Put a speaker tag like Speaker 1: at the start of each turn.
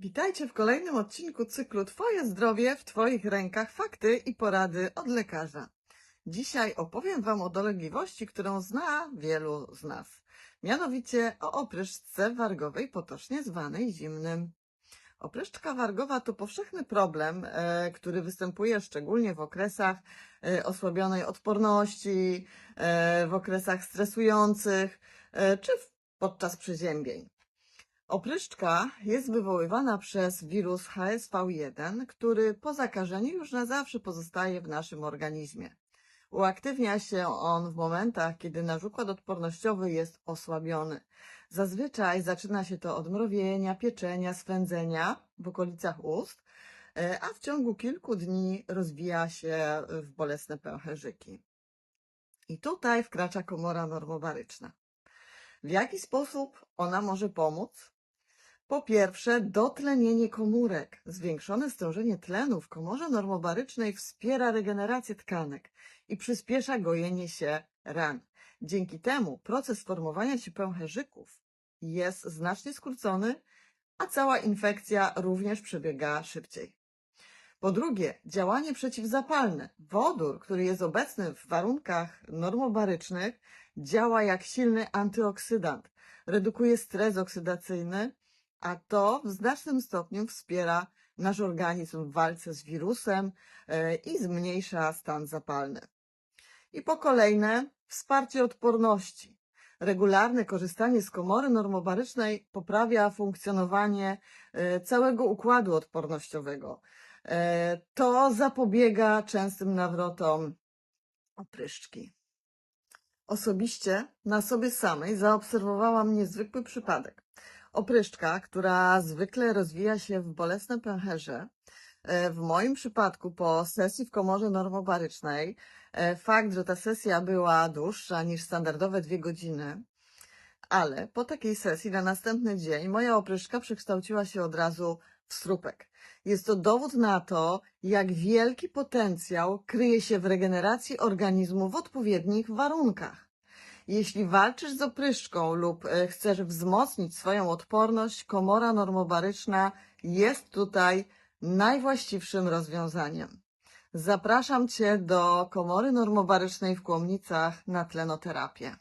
Speaker 1: Witajcie w kolejnym odcinku cyklu Twoje zdrowie w Twoich rękach fakty i porady od lekarza. Dzisiaj opowiem Wam o dolegliwości, którą zna wielu z nas. Mianowicie o opryszce wargowej, potocznie zwanej zimnym. Opryszczka wargowa to powszechny problem, e, który występuje szczególnie w okresach e, osłabionej odporności, e, w okresach stresujących czy podczas przeziębień. Opryszczka jest wywoływana przez wirus HSV1, który po zakażeniu już na zawsze pozostaje w naszym organizmie. Uaktywnia się on w momentach, kiedy nasz układ odpornościowy jest osłabiony. Zazwyczaj zaczyna się to od mrowienia, pieczenia, swędzenia w okolicach ust, e, a w ciągu kilku dni rozwija się w bolesne pęcherzyki. I tutaj wkracza komora normobaryczna. W jaki sposób ona może pomóc? Po pierwsze, dotlenienie komórek. Zwiększone stężenie tlenu w komorze normobarycznej wspiera regenerację tkanek i przyspiesza gojenie się ran. Dzięki temu proces formowania się pęcherzyków jest znacznie skrócony, a cała infekcja również przebiega szybciej. Po drugie, działanie przeciwzapalne. Wodór, który jest obecny w warunkach normobarycznych, działa jak silny antyoksydant. Redukuje stres oksydacyjny, a to w znacznym stopniu wspiera nasz organizm w walce z wirusem e, i zmniejsza stan zapalny. I po kolejne, wsparcie odporności. Regularne korzystanie z komory normobarycznej poprawia funkcjonowanie e, całego układu odpornościowego. E, To zapobiega częstym nawrotom opryszczki. Osobiście na sobie samej zaobserwowałam niezwykły przypadek. Opryszczka, która zwykle rozwija się w bolesne pęcherze, e, w moim przypadku po sesji w komorze normobarycznej, e, fakt, że ta sesja była dłuższa niż standardowe dwie godziny, ale po takiej sesji na następny dzień moja opryszka przekształciła się od razu w strupek. Jest to dowód na to, jak wielki potencjał kryje się w regeneracji organizmu w odpowiednich warunkach. Jeśli walczysz z opryszczką lub e, chcesz wzmocnić swoją odporność, komora normobaryczna jest tutaj najwłaściwszym rozwiązaniem. Zapraszam Cię do komory normobarycznej w Kłomnicach na tlenoterapię.